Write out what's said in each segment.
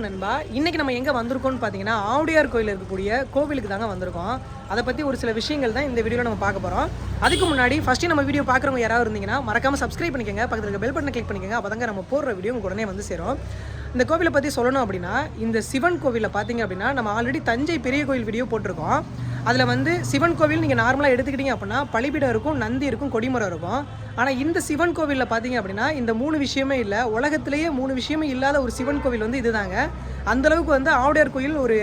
வணக்கம் நண்பா இன்னைக்கு நம்ம எங்கே வந்திருக்கோம்னு பார்த்தீங்கன்னா ஆவுடையார் கோயில் இருக்கக்கூடிய கோவிலுக்கு தாங்க வந்திருக்கோம். அதை பற்றி ஒரு சில விஷயங்கள் தான் இந்த வீடியோவில் நம்ம பார்க்க போகிறோம் அதுக்கு முன்னாடி ஃபஸ்ட்டு நம்ம வீடியோ பார்க்குறவங்க யாராவது இருந்தீங்கன்னா மறக்காமல் சப்ஸ்கிரைப் பண்ணிக்கோங்க. பக்கத்தில் இருக்க பெல் பட்டனை கிளிக் பண்ணிக்கோங்க. அப்போ தாங்க நம்ம போடுற வீடியோ உங்களுக்கு உடனே வந்து சேரும். இந்த கோவிலை பற்றி சொல்லணும் அப்படின்னா இந்த சிவன் கோவிலில் பார்த்தீங்க அப்படின்னா நம்ம ஆல்ரெடி தஞ்சை பெரிய கோயில் வீடியோ போட்டிருக்கோம். அதில் வந்து சிவன் கோவில் நீங்கள் நார்மலாக எடுத்துக்கிட்டீங்க அப்படின்னா பழிபீடம் இருக்கும் நந்தி இருக்கும் கொடிமரம் இருக்கும். ஆனால் இந்த சிவன் கோவிலில் பார்த்தீங்க அப்படின்னா இந்த மூணு விஷயமே இல்லை. உலகத்திலேயே மூணு விஷயமே இல்லாத ஒரு சிவன் கோவில் வந்து இதுதாங்க. அந்தளவுக்கு வந்து ஆவுடையார் கோயில் ஒரு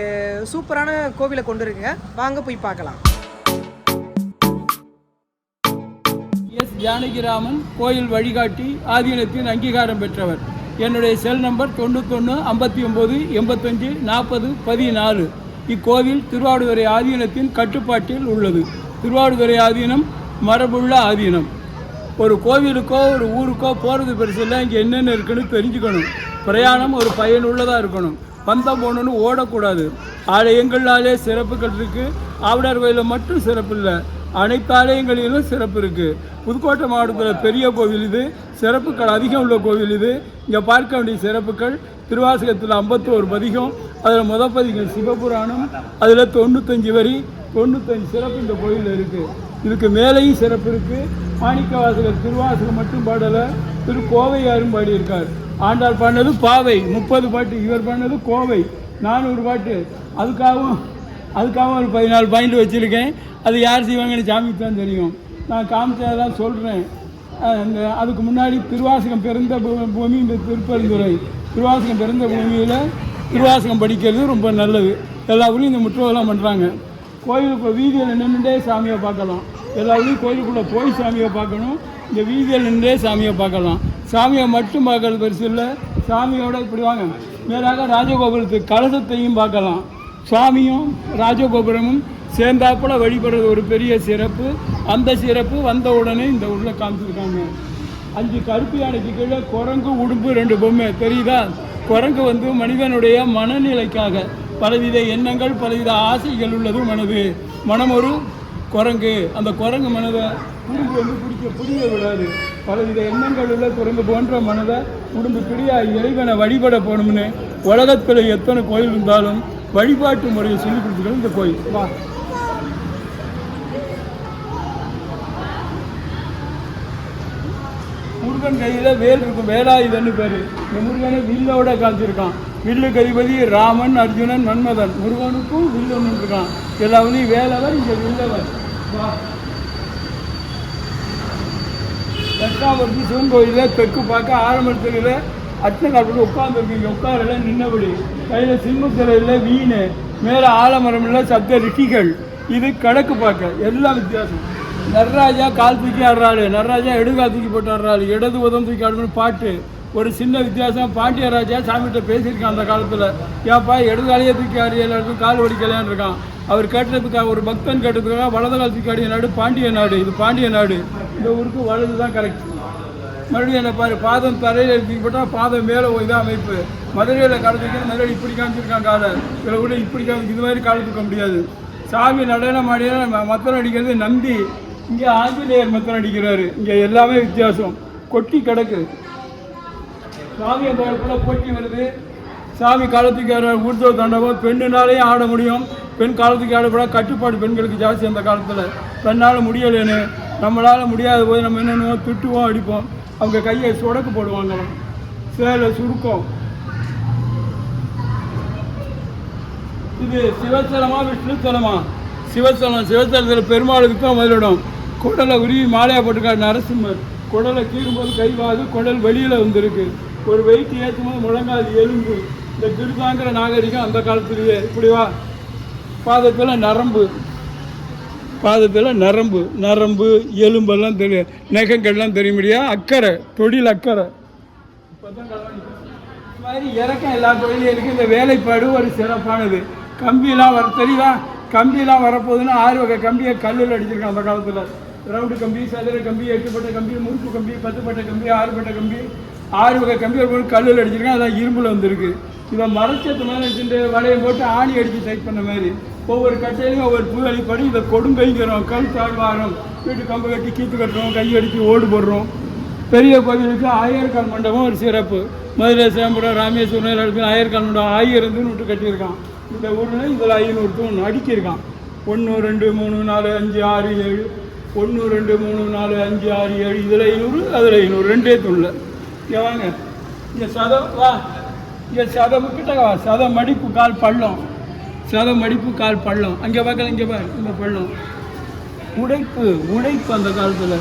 சூப்பரான கோவிலை கொண்டு இருக்குங்க வாங்க போய் பார்க்கலாம். எஸ் ஜானகிராமன் கோயில் வழிகாட்டி ஆதீனத்தின் அங்கீகாரம் பெற்றவர். என்னுடைய செல் நம்பர் தொண்ணூத்தொன்று ஐம்பத்தி ஒம்பது எண்பத்தஞ்சு நாற்பது பதினாலு. இக்கோவில் திருவாடுதுறை ஆதீனத்தின் கட்டுப்பாட்டில் உள்ளது. திருவாடுதுறை ஆதீனம் மரபுள்ள ஆதீனம். ஒரு கோவிலுக்கோ ஒரு ஊருக்கோ போகிறது பெருசு இல்லை. இங்கே என்னென்ன இருக்குன்னு தெரிஞ்சுக்கணும். பிரயாணம் ஒரு பயனுள்ளதாக இருக்கணும். பந்தம் போகணுன்னு ஓடக்கூடாது. ஆலயங்களாலே சிறப்புகள் இருக்குது ஆவிடார் கோயிலில் மட்டும் சிறப்பு இல்லை. அனைத்து ஆலயங்களிலும் சிறப்பு இருக்குது புதுக்கோட்டை மாவட்டத்தில் பெரிய கோவில் இது. சிறப்புகள் அதிகம் உள்ள கோவில் இது. இங்கே பார்க்க வேண்டிய சிறப்புகள் திருவாசகத்தில் ஐம்பத்தோரு பதிகம் அதில் முத பதிகம் சிவபுராணம் அதில் தொண்ணூத்தஞ்சு வரி தொண்ணூத்தஞ்சு சிறப்பு இந்த கோயிலில் இருக்குது இதுக்கு மேலேயும் சிறப்பு இருக்குது மாணிக்கவாசகர் திருவாசகம் மட்டும் பாடலை திரு கோவையாரும் பாடியிருக்கார். ஆண்டாள் பாடினது பாவை முப்பது பாட்டு இவர் பாடினது கோவை நானூறு பாட்டு. அதுக்காகவும் அதுக்காகவும் ஒரு பதினாலு பாயிண்ட் வச்சுருக்கேன். அது யார் செய்வாங்கன்னு சாமிக்கு தான் தெரியும். நான் காமிச்சதான் சொல்கிறேன் அதுக்கு முன்னாடி திருவாசகம் பிறந்த பூ- பூமி இந்த திருப்பரந்துரை திருவாசகம் பிறந்த பூமியில் திருவாசகம் படிக்கிறது ரொம்ப நல்லது. எல்லா ஊர்லேயும் இந்த முற்றுவெல்லாம் பண்ணுறாங்க கோயிலுக்கு வீதியில் நின்றுட்டே சாமியை பார்க்கலாம். எல்லா ஊர்லேயும் கோயிலுக்குள்ளே போய் சாமியை பார்க்கணும். இந்த வீதியில் நின்றே சாமியை பார்க்கலாம். சாமியை மட்டும் பார்க்கறது பெருசு இல்லை. சாமியோட இப்படி வாங்க. மேலாக ராஜகோபுரத்து கலசத்தையும் பார்க்கலாம். சாமியும் ராஜகோபுரமும் சேர்ந்தாப்புல வழிபடுறது ஒரு பெரிய சிறப்பு. அந்த சிறப்பு வந்த உடனே இந்த உள்ள காமிச்சிருக்காங்க. அஞ்சு கருப்பு யானைக்கு கீழே குரங்கு உடும்பு ரெண்டு பொம்மை. தெரியுதா? குரங்கு வந்து மனிதனுடைய மனநிலைக்காக பலவித எண்ணங்கள் பலவித ஆசைகள் உள்ளது மனது. மனம் ஒரு குரங்கு. அந்த குரங்கு மனதை உடும்பு வந்து பிடிக்க புரிய விடாது. பலவித எண்ணங்கள் உள்ள குரங்கு போன்ற மனதை உடும்பு பிடியா இறைவனை வழிபட போகணும்னு உலகத்தில் எத்தனை கோயில் இருந்தாலும் வழிபாட்டு முறையை சொல்லி கொடுத்துக்கிறது இந்த கோயில். வா. முருகன் கையில் வேல் இருக்கும். வேலாயுதன்னு பேர். இந்த முருகனை வில்லோட காமிச்சிருக்கான். வில்லு கைபதி ராமன் அர்ஜுனன் மன்மதன். முருகனுக்கும் வில்லுன்னு இருக்கான் எல்லாவனையும் வேலவர் இங்கே வில்லவர். வா. சிவன் கோயிலில் தெற்கு பார்க்க ஆரம்பத்தில் அச்சனை உட்காந்துருக்கீங்க உட்காரல நின்னபடி. கையில் சிம்மத்திரையில் வீணு. மேலே ஆலமரம் இல்லை சப்த ரிஷிகள். இது கிழக்கு பார்க்க. எல்லா வித்தியாசம் நடராஜா கால் தூக்கி ஆடுறாரு நடராஜா எடுகால் தூக்கி போட்டு ஆடுறாரு இடது உதம் தூக்கி ஆடுன்னு பாட்டு. ஒரு சின்ன வித்தியாசம். பாண்டியராஜா சாமிகிட்ட பேசியிருக்கான் அந்த காலத்தில். ஏப்பா எடுகாலையே தூக்கி ஆடி எல்லாருக்கும் கால் வடிக்கலையான்னு இருக்கான். அவர் கேட்டதுக்காக ஒரு பக்தன் கேட்டதுக்காக வலது கால் தூக்கி ஆடிய நாடு பாண்டிய நாடு. இது பாண்டிய நாடு. இந்த ஊருக்கு வலது தான் கரெக்ட் மறுபடியும் என்ன பாரு பாதம் தரையில் எடுத்துக்கு போட்டால் பாதம் மேலே இதாக அமைப்பு. மதுரையில் காலத்துக்கு மதுரையில் இப்படி காமிச்சிருக்காங்க காலை. இதில் கூட இப்படி காமிச்சு இது மாதிரி காலை தூக்க முடியாது. சாமி நடனம் ஆடினா மத்தம் அடிக்கிறது நம்பி. இங்கே ஆஞ்சநேயர் மத்தம் அடிக்கிறாரு. இங்கே எல்லாமே வித்தியாசம். கொட்டி கிடக்கு. சாமி அந்த இடத்துல போட்டி வருது. சாமி காலத்துக்கு ஆடுற ஊர்தவ தாண்டவம். பெண்ணுனாலேயும் ஆட முடியும். பெண் காலத்துக்கு ஆடக்கூட கட்டுப்பாடு பெண்களுக்கு ஜாஸ்தி அந்த காலத்தில். பெண்ணால் முடியலைன்னு நம்மளால் முடியாத போது நம்ம என்னென்னவோ திட்டுவோம் அடிப்போம். அவங்க கையை சுடக்கு போடுவாங்க. சேலை சுருக்கம். இது சிவத்தலமா விஷ்ணுத்தலமா சிவத்தலம் சிவத்தலத்தில் பெருமாளுக்கு தான் முதலிடம். குடலை உருவி மாலையாக போட்டிருக்காரு நரசிம்மர். குடலை கீறும்போது கைவாது குடல் வெளியில் வந்திருக்கு. ஒரு வெயிட் ஏற்றும் போது முழங்காது எலும்பு. இந்த திருதாங்கிற நாகரிகம் அந்த காலத்திலேயே. இப்படிவா பாதத்தில் நரம்பு. பாதத்தில் நரம்பு. நரம்பு எலும்பெல்லாம் தெரியும். நெகங்கள்லாம் தெரிய முடியா அக்கறை. தொழில் அக்கறை. மாதிரி இறக்கம் எல்லா தொழிலும் இருக்குது இந்த வேலைப்பாடு ஒரு சிறப்பானது. கம்பிலாம் வர தெரியுதா கம்பியெல்லாம் வரப்போகுதுன்னா ஆறு வகை கம்பியை கல்லில் அடிச்சிருக்கான் அந்த காலத்தில். ரவுண்டு கம்பி சதுர கம்பி எட்டுப்பட்ட கம்பி முறுக்கு கம்பி பத்துப்பட்ட கம்பி ஆறுபட்ட கம்பி. ஆறு வகை கம்பி ஒரு கல்லில் அடிச்சிருக்கேன் அதான் இரும்பில் வந்திருக்கு. இதை மரச்சத்து மேலே வச்சுட்டு வலையை போட்டு ஆணி அடித்து டைப் பண்ண மாதிரி. ஒவ்வொரு கட்டையிலையும் ஒவ்வொரு பூவழிப்படி இதை கொடுங்கைங்கிறோம். கல் தாழ்வாரம். வீட்டு கம்பு கட்டி கீத்து கட்டுறோம் கை அடித்து ஓடு போடுறோம். பெரிய கோவிலுக்கு ஆயர்கால் மண்டபம் ஒரு சிறப்பு. மதுரை சேம்பரம் ராமேஸ்வரம் எல்லா இடத்துலையும் மண்டபம் ஆயிரத்துன்னு விட்டு கட்டியிருக்கான். இந்த ஊரில் இதில் ஐநூறு தூண் அடுக்கியிருக்கான் ஒன்று ரெண்டு மூணு நாலு அஞ்சு ஆறு ஏழு. ஒன்று ரெண்டு மூணு நாலு அஞ்சு ஆறு ஏழு. இதில் ஐநூறு அதில் ஐநூறு. ரெண்டே தூணில். இங்கே வாங்க. இங்கே சதம் வா. இங்கே சதம் கிட்ட வா. சதம் மடிப்பு கால் பள்ளம். சதம் மடிப்பு கால் பள்ளம். அங்கே பார்க்கல இங்கே பாரு. இந்த பள்ளம். உடைப்பு உடைப்பு அந்த காலத்தில்.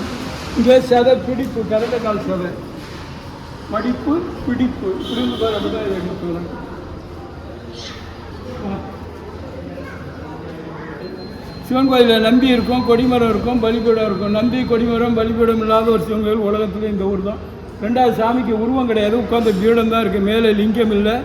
இங்கே சதை பிடிப்பு கரண்ட கால் சதை. மடிப்பு பிடிப்பு. புரிந்து தான் அப்படிதான் சிவன் கோயிலில் நம்பி இருக்கும் கொடிமரம் இருக்கும் பலிபீடம் இருக்கும். நம்பி கொடிமரம் பலிபீடம் இல்லாத ஒரு சிவன் கோயில் உலகத்தில் இந்த ஊர் தான். ரெண்டாவது சாமிக்கு உருவம் கிடையாது. உட்காந்து பீடம் தான் இருக்குது மேலே லிங்கம் இல்லை.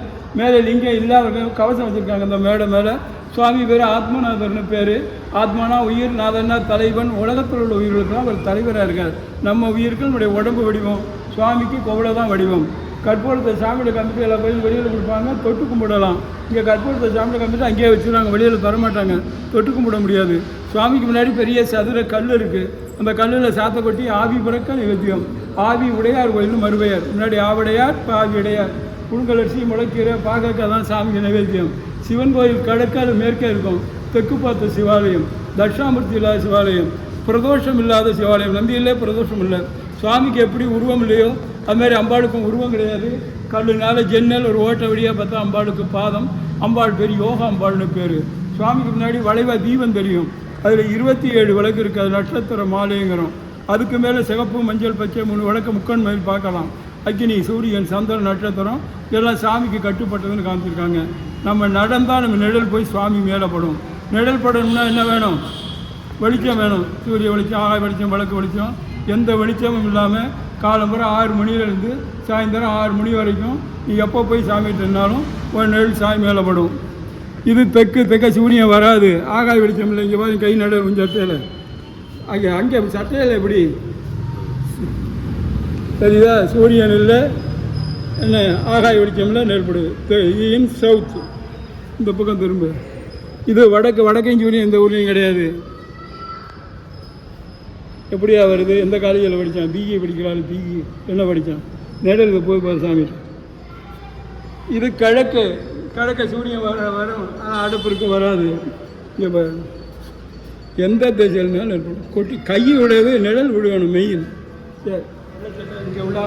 மேலே லிங்கம் இல்லாதவங்க கவசம் வச்சுருக்காங்க இந்த மேடை மேலே. சுவாமி பேர் ஆத்மநாதர்னு பேர். ஆத்மானா உயிர் நாதன்னா தலைவன். உலகத்தில் உள்ள உயிர்களுக்கு தான் அவர் தலைவராக இருக்கார். நம்ம உயிருக்கு நம்முடைய உடம்பு வடிவம். சுவாமிக்கு கோவில தான் வடிவம். கற்பூரத்தை சாமியில் கம்பிட்டு எல்லா கோயிலும் வெளியில் கொடுப்பாங்க தொட்டு கும்பிடலாம். இங்கே கற்பூரத்தை சாமியில் கம்பிட்டு அங்கேயே வச்சுருவாங்க வெளியில் தர மாட்டாங்க தொட்டு கும்பிட முடியாது. சுவாமிக்கு முன்னாடி பெரிய சதுர கல் இருக்குது அந்த கல்லில் சாத்த கொட்டி ஆவி பிறக்க நிகழ்த்தியம். ஆவி உடையார் கோயில் மறுபெயர். முன்னாடி ஆவுடையார் இப்போ ஆவி உடையார். புழுங்கலரிசி முளைக்கீரை பாகக்காய் தான் சாமிக்கு நிவேத்தியம் சிவன் கோயில் கடற்கரை மேற்கே இருக்கும். தெற்கு பார்த்த சிவாலயம் தட்சாமூர்த்தி இல்லாத சிவாலயம் பிரதோஷம் இல்லாத சிவாலயம். நம்பியில்லை பிரதோஷம் இல்லை. சுவாமிக்கு எப்படி உருவம் இல்லையோ அதுமாரி அம்பாளுக்கும் உருவம் கிடையாது. கல்லுனால ஜன்னல் ஒரு ஓட்ட வழியாக பார்த்தா அம்பாளுக்கு பாதம் அம்பாள் பேர் யோகா அம்பாள்னு பேர். சுவாமிக்கு முன்னாடி வளைவா தீபம் தெரியும். அதில் இருபத்தி ஏழு விளக்கு இருக்குது அது நட்சத்திர மாலைங்கிறோம். அதுக்கு மேலே சிகப்பு மஞ்சள் பச்சை மூணு விளக்கு முக்கன் மயில் பார்க்கலாம். அக்னி சூரியன் சந்திரன் நட்சத்திரம் இதெல்லாம் சாமிக்கு கட்டுப்பட்டதுன்னு காமிச்சிருக்காங்க. நம்ம நடந்தால் நம்ம நிழல் போய் சுவாமி மேலே படும். நிழல் படணும்னா என்ன வேணும்? வெளிச்சம் வேணும். சூரிய வெளிச்சம் ஆகாய வெளிச்சம் விளக்கு வெளிச்சம். எந்த வெளிச்சமும் இல்லாமல் காலம்புற ஆறு மணிலேருந்து சாயந்தரம் ஆறு மணி வரைக்கும் நீ எப்போ போய் சாமிகிட்ட இருந்தாலும் ஒரு நெல் சாமி மேலே படும். இது தெற்கு தெற்க சூரியன் வராது. ஆகாய வெளிச்சம் இல்லை. இங்கே பாருங்க கை நடு சட்டையில். அங்கே அங்கே சட்டையில் எப்படி? சரிதா சூரியன் இல்லை. என்ன? ஆகாய வெளிச்சம்ல நெல்படுது இன் சவுத் இந்த பக்கம் திரும்ப. இது வடக்கு வடக்கையும் சூரியன் இந்த ஊர்லேயும் கிடையாது. எப்படியா வருது? எந்த காலேஜில் படித்தான் பிஇ படிக்கிறாள் பிஇ என்ன படித்தான் நேடலுக்கு போய் பாரு சாமி. இது கிழக்கு. கிழக்க சூரியன் வர வரும். ஆனால் அடுப்பிற்கு வராது. இங்கே பாரு. எந்த திசையில்னாலும் ஏற்படும் கொட்டி கை விடவே நிழல் விழுகணும் மெயின் சரி. இங்கே உள்ள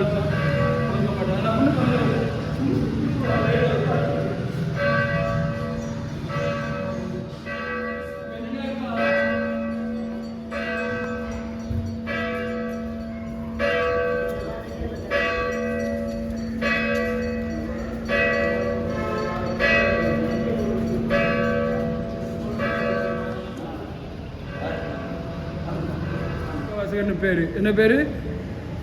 வாசகர்னு பேர்? என்ன பேர்?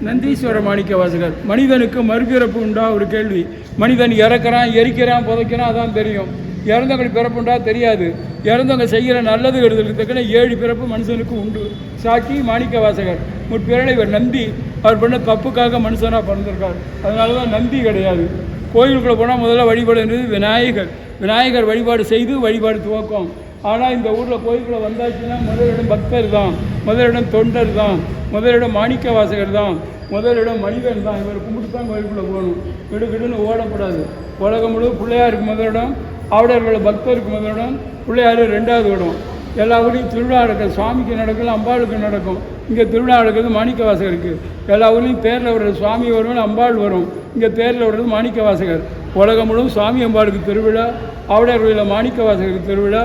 நந்தீஸ்வர மாணிக்க வாசகர் மனிதனுக்கு மறுபிறப்பு உண்டா? ஒரு கேள்வி. மனிதன் இறக்கிறான் எரிக்கிறான் புதைக்கிறான் அதான் தெரியும். இறந்தவங்களுக்கு பிறப்புண்டா தெரியாது. இறந்தவங்க செய்கிற நல்லது கெடுதலுக்கு ஏழு பிறப்பு மனுஷனுக்கு உண்டு. சாக்கி மாணிக்க வாசகர் முற்பிறனை இவர் நம்பி அவர் பண்ண தப்புக்காக மனுஷனாக பிறந்திருக்கார். அதனால தான் நம்பி கிடையாது. கோயிலுக்குள்ளே போனால் முதல்ல வழிபாடுன்றது விநாயகர். விநாயகர் வழிபாடு செய்து வழிபாடு துவக்கம். ஆனால் இந்த ஊரில் கோயிலுக்குள்ளே வந்தாச்சுன்னா முதலிடம் பக்தர் தான் முதலிடம் தொண்டர் தான் முதலிடம் மாணிக்க வாசகர் தான் முதலிடம் மனிதன் தான். இவர் கும்பிட்டு தான் கோயிலுக்குள்ளே போகணும் கிடுகிடுன்னு ஓடக்கூடாது. உலகம் முழு பிள்ளையாருக்கு முதலிடம் ஆவுடையர்கள் பக்தருக்கு முதலிடம் பிள்ளையார் ரெண்டாவது இடம். எல்லா ஊர்லேயும் திருவிழா நடக்கும் சுவாமிக்கு நடக்கல அம்பாளுக்கு நடக்கும். இங்கே திருவிழா நடக்கிறது மாணிக்க வாசகருக்கு எல்லா ஊர்லேயும் தேரில் வர்றது சுவாமி வரும் அம்பாள் வரும். இங்கே தேரில் வர்றது மாணிக்க வாசகர் உலகம் முழுவதும் சுவாமி அம்பாளுக்கு திருவிழா ஆவுடையார் கோயிலில் மாணிக்க வாசகருக்கு திருவிழா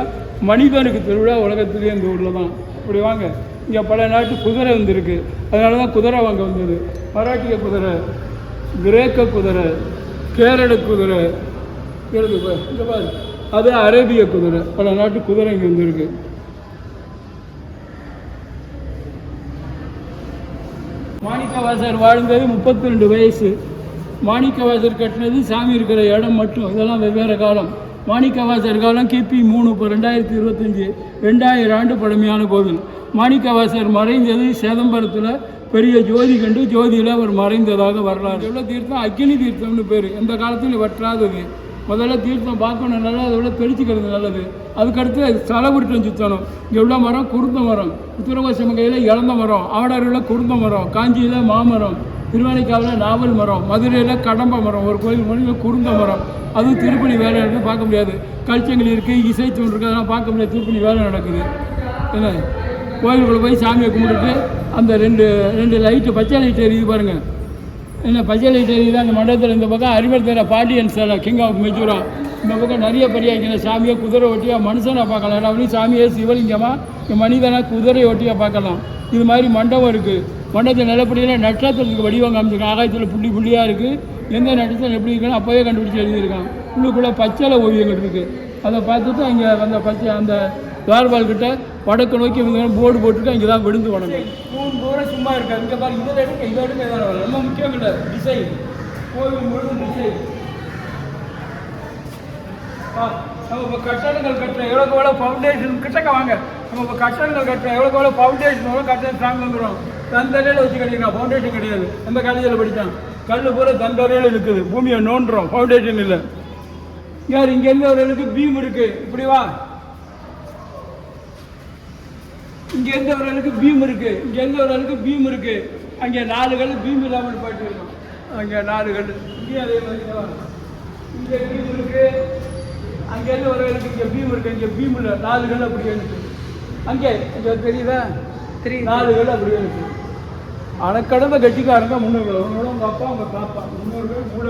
மனிதனுக்கு திருவிழா உலகத்திலே இந்த ஊரில் தான். இப்படி வாங்க. இங்கே பல நாட்டு குதிரை வந்திருக்கு. அதனால தான் குதிரை வாங்க வந்தது. மராட்டிய குதிரை கிரேக்க குதிரை கேரள குதிரை. இந்த பாரு, இங்க பாரு. அது அரேபிய குதிரை. பல நாட்டு குதிரை இங்கே வந்திருக்கு. மாணிக்கவாசர் வாழ்ந்தது முப்பத்தி ரெண்டு வயசு. மாணிக்கவாசர் கட்டினது சாமி இருக்கிற இடம் மட்டும். இதெல்லாம் வெவ்வேறு காலம். மாணிக்கவாசர் காலம் கிபி மூணு இப்போ ரெண்டாயிரத்தி இருபத்தஞ்சி ரெண்டாயிரம் ஆண்டு பழமையான கோவில். மாணிக்கவாசர் மறைந்தது சேதம்பரத்தில் பெரிய ஜோதி கண்டு ஜோதியில் அவர் மறைந்ததாக வரலாறு. எவ்வளோ தீர்த்தம் அக்னி தீர்த்தம்னு பேர். எந்த காலத்திலும் வற்றாதது. முதல்ல தீர்த்தம் பார்க்கணும் நல்லா அதை விட தெளிச்சுக்கிறது நல்லது. அதுக்கடுத்து சலபுருட்டம் சுற்றணும் இங்கே உள்ள மரம் குருந்த மரம். உத்தரகோசம் கையில் இழந்த மரம். ஆடாரில் குருந்த மரம். காஞ்சியில் மாமரம். திருவானைக்காவில் நாவல் மரம் மதுரையில் கடம்ப மரம் ஒரு கோயில் மொழியில் குறுந்த மரம். அதுவும் திருப்பணி வேலை நடக்குது பார்க்க முடியாது. கல்ச்சங்கள் இருக்குது இசைத்தூள் இருக்குது அதெல்லாம் பார்க்க முடியாது. திருப்பணி வேலை நடக்குது. என்ன? கோயிலுக்குள்ளே போய் சாமியை கும்பிட்டுட்டு அந்த ரெண்டு ரெண்டு லைட்டு பச்சை லைட் எரியுது பாருங்கள் என்ன? பச்சை லைட் எரியுது? அந்த மண்டபத்தில் இந்த பக்கம் அறிவர் தர பாண்டியன் சிலை கிங் ஆஃப் மெஜூரா இந்த பக்கம் நிறைய பெரிய இங்கே சாமியை குதிரை ஒட்டியாக மனுஷனை பார்க்கலாம். எல்லாமே சாமியை சிவலிங்கமாக மனிதனாக மனிதனா குதிரை ஒட்டியாக பார்க்கலாம். இது மாதிரி மண்டபம் இருக்குது மண்டபத்தில் நிலப்படியில் நட்சத்திரத்துக்கு வடிவம் காமிச்சிருக்காங்க. ஆகாயத்தில் புள்ளி புள்ளியாக இருக்குது எந்த நட்சத்திரம் எப்படி இருக்குன்னு அப்போவே கண்டுபிடிச்சி எழுதியிருக்கான் உள்ளுக்குள்ளே பச்சளை ஓவியங்கள் இருக்குது அதை பார்த்துட்டு அங்கே அந்த பச்சை அந்த துவார்பால் கிட்ட வடக்கு நோக்கி போர்டு போட்டுட்டு அங்கே தான் விழுந்து வணங்க மூணு தூரம் சும்மா இருக்காது. இங்கே பாருங்க இதை எடுக்க இதை எடுக்க ரொம்ப முக்கியம் இல்லை. டிசைன் கோவில் முழுவதும் டிசைன் நம்ம இப்போ கட்டடங்கள் கட்டுற எவ்வளோக்கு எவ்வளோ ஃபவுண்டேஷன் கிட்டக்க வாங்க. நம்ம இப்போ கட்டடங்கள் கட்டுற எவ்வளோக்கு எவ்வளோ ஃபவுண்டேஷன் எவ்வளோ கட்டணம் ஸ்ட்ராங் வந்துடும் தந்தரையில் வச்சு கட்டிக்கலாம் ஃபவுண்டேஷன் கிடையாது. எந்த காலேஜில் படித்தான். கல் பூரா தந்தரையில் இருக்குது. பூமியை நோண்டுறோம் ஃபவுண்டேஷன் இல்லை. யார் இங்கேருந்து ஒரு அளவுக்கு பீம் இருக்குது இப்படி வா. இங்கேருந்து ஒரு அளவுக்கு பீம் இருக்கு. இங்கேருந்து ஒரு அளவுக்கு பீம் இருக்கு. அங்கே நாலு கல் பீம் இல்லாமல் போயிட்டு இருக்கோம். அங்கே நாலு கல். இங்கே அதே மாதிரி. இங்கே பீம் இருக்கு. அங்கேருந்து அளவுக்கு இங்கே பீம் இருக்கு. இங்கே பீம் இல்லை. நாலு கல் அப்படியே இருக்கு அங்கே. இங்கே தெரியுதா. நாலு கல் அப்படியே இருக்கு அணக்கடந்த கட்டிக்காரங்க முன்னோர்கள். அவங்களோட உங்கள் அப்பா உங்கள் தாத்தா முன்னோர்கள் மூல